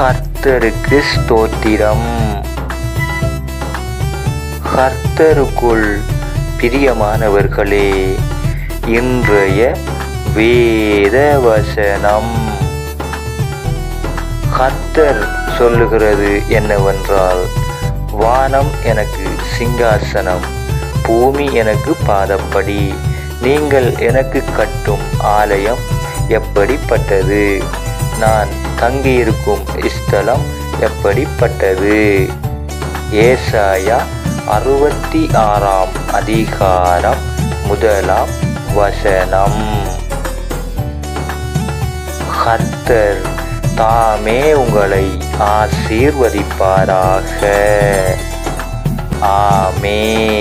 கர்த்தருக்கு ஸ்தோத்திரம். கர்த்தருக்குள் பிரியமானவர்களே இன்றைய வேத வசனம் கர்த்தர் சொல்லுகிறது என்னவென்றால் வானம் எனக்கு சிங்காசனம் பூமி எனக்கு பாதப்படி நீங்கள் எனக்கு கட்டும் ஆலயம் எப்படிப்பட்டது? நான் தங்கியிருக்கும் ஸ்தலம் எப்படிப்பட்டது? ஏசாயா அறுபத்தி ஆறாம் அதிகாரம் முதலாம் வசனம். கர்த்தர் தாமே உங்களை ஆசீர்வதிப்பாராக. ஆமே